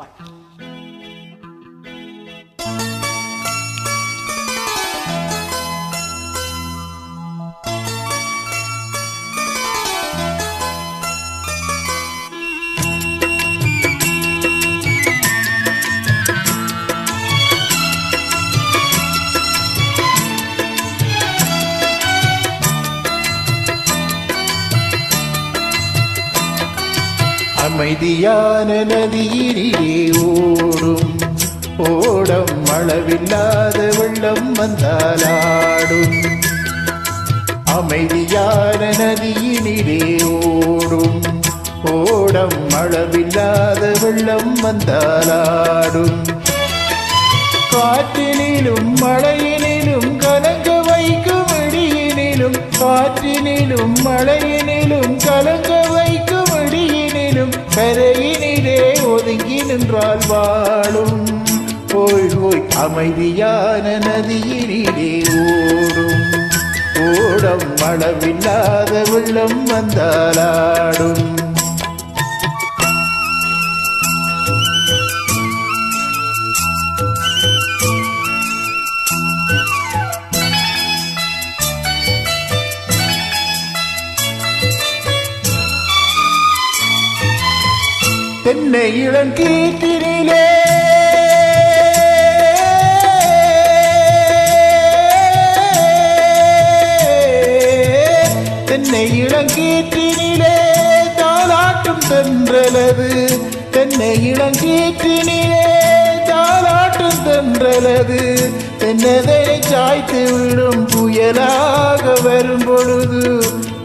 拜。அமைதியான நதியிலே ஓடும். ஓடம் அளவில்லாத வெள்ளம் வந்தாலாடும் அமைதியான நதியினிலே ஓடும். ஓடம் அளவில்லாத வெள்ளம் வந்தாலாடும் காற்றினிலும் மழையினிலும் கலங்க வைக்கும் இடியினிலும் காற்றினிலும் மழையினிலும் கலங்க கரையினிலே ஒதுங்கி நின்றால் வாழும் ஓய் ஓய் அமைதியான நதியினிலே ஓடும். ஓடம் அளவில்லாத வெள்ளம் வந்தாலாடும் தென்னை இளங்கீட்டினிலே தென்னை இளங்கீட்டினிலே தாளாட்டும் தென்றலது தென்னை இளங்கீட்டினிலே தாளாட்டும் தென்றலது தென்னதனை சாய்த்து விடும் புயலாக வரும் பொழுது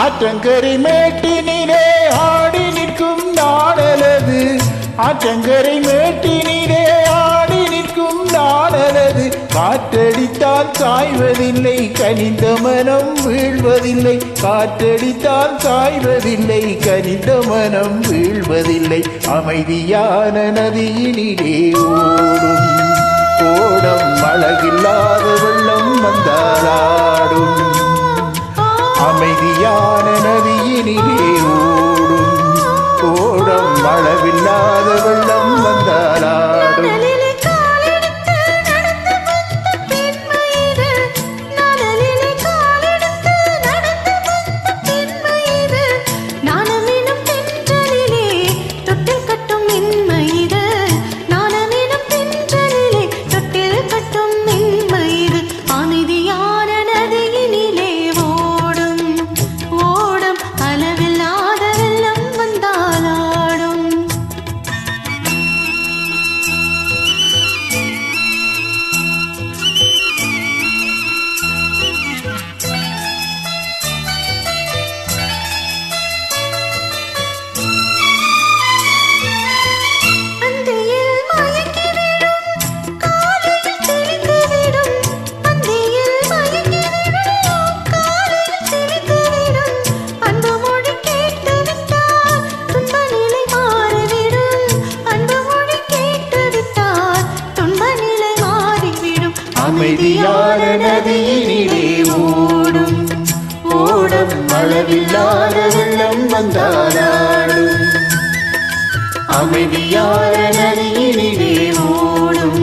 ஆற்றங்கரை மேட்டினிலே ஆடி நிற்கும் நாடலது. ஆற்றங்கரை மேட்டினிலே ஆடி நிற்கும் நாடலது. காற்றடித்தால் சாய்வதில்லை கனிந்த மனம் வீழ்வதில்லை. காற்றடித்தால் சாய்வதில்லை கனிந்த மனம் வீழ்வதில்லை. அமைதியான நதியினிலே ஓடும் ஓடும். மழவில்லாத வெள்ளம். அமைதியான நதியினிலே ஓடும். ஓடம் அளவில்லாத வெள்ளம் வந்தாராடும் அமைதியான நதியினிலே ஓடும்.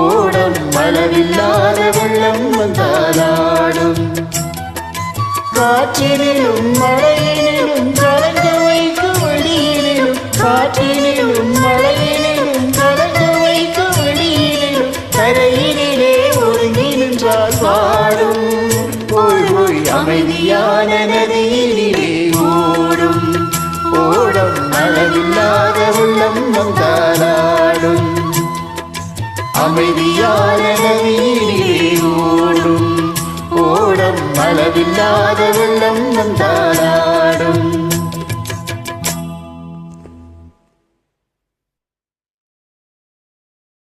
ஓடம் அளவில்லாத வெள்ளம் வந்தாராடும் காற்றினிலும் மழையினிலும் கலங்க வைக்கும் வெளியினிலும் காற்றினிலும் அமைதியான நதியிலே ஓடும். ஓடம் அளவில்லாத வெள்ளம் நந்தாரா